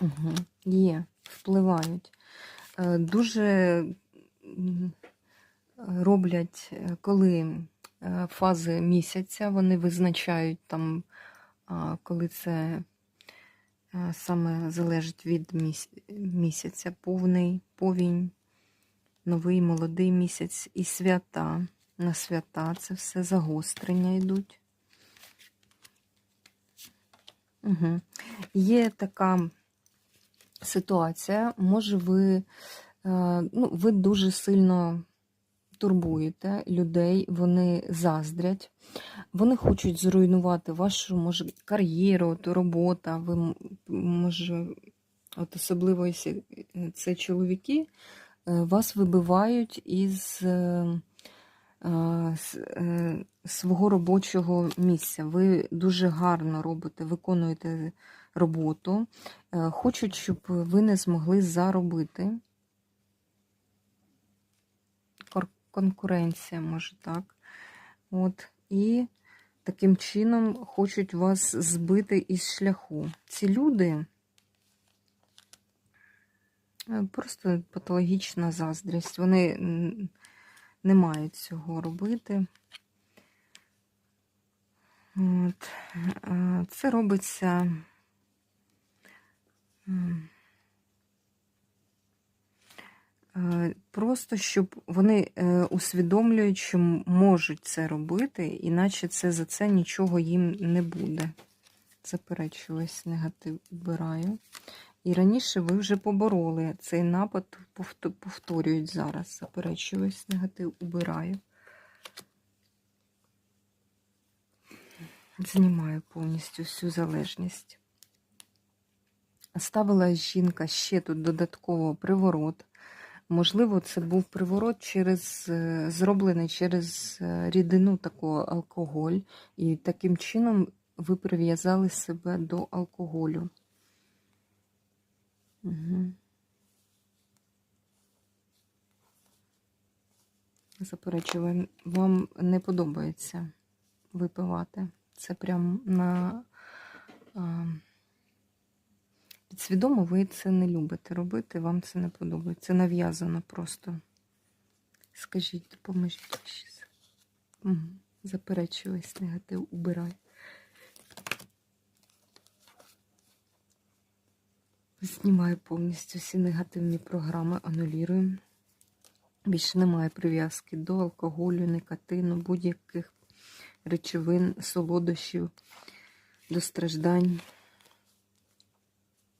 Угу. Є, впливають. Е, Дуже роблять, е, коли е, фази місяця, вони визначають там, коли це саме залежить від місяця, повний, повінь, новий молодий місяць і свята. На свята це все загострення йдуть. Угу. Є така ситуація, може, ви, е, ну, ви дуже сильно турбуєте людей, вони заздрять, вони хочуть зруйнувати вашу, може, кар'єру, от робота, ви, може, от особливо, це чоловіки, е, вас вибивають із е, свого робочого місця. Ви дуже гарно робите, виконуєте роботу, е, хочуть, щоб ви не змогли заробити. Конкуренція, може так. От. І таким чином хочуть вас збити із шляху. Ці люди е, просто патологічна заздрість. Вони не мають цього робити. От. Це робиться. е, Просто щоб вони е, усвідомлюють, що можуть це робити, іначе це за це нічого їм не буде. Заперечу весь негатив вбираю. І раніше ви вже побороли цей напад, повторюють зараз. Заперечу весь негатив убираю. Знімаю повністю всю залежність. Ставила жінка ще тут додатково приворот. Можливо, це був приворот через, е, зроблений через е, рідину такого алкоголь, і таким чином ви прив'язали себе до алкоголю. Угу. Заперечую, вам не подобається випивати. Це прям на а, підсвідомо ви це не любите робити, вам це не подобається. Це нав'язано просто. Скажіть, допоможіть щось. Угу. Заперечую негатив, убирай. Знімаю повністю всі негативні програми, анулюю. Більше немає прив'язки до алкоголю, никотину, будь-яких речовин, солодощів, до страждань.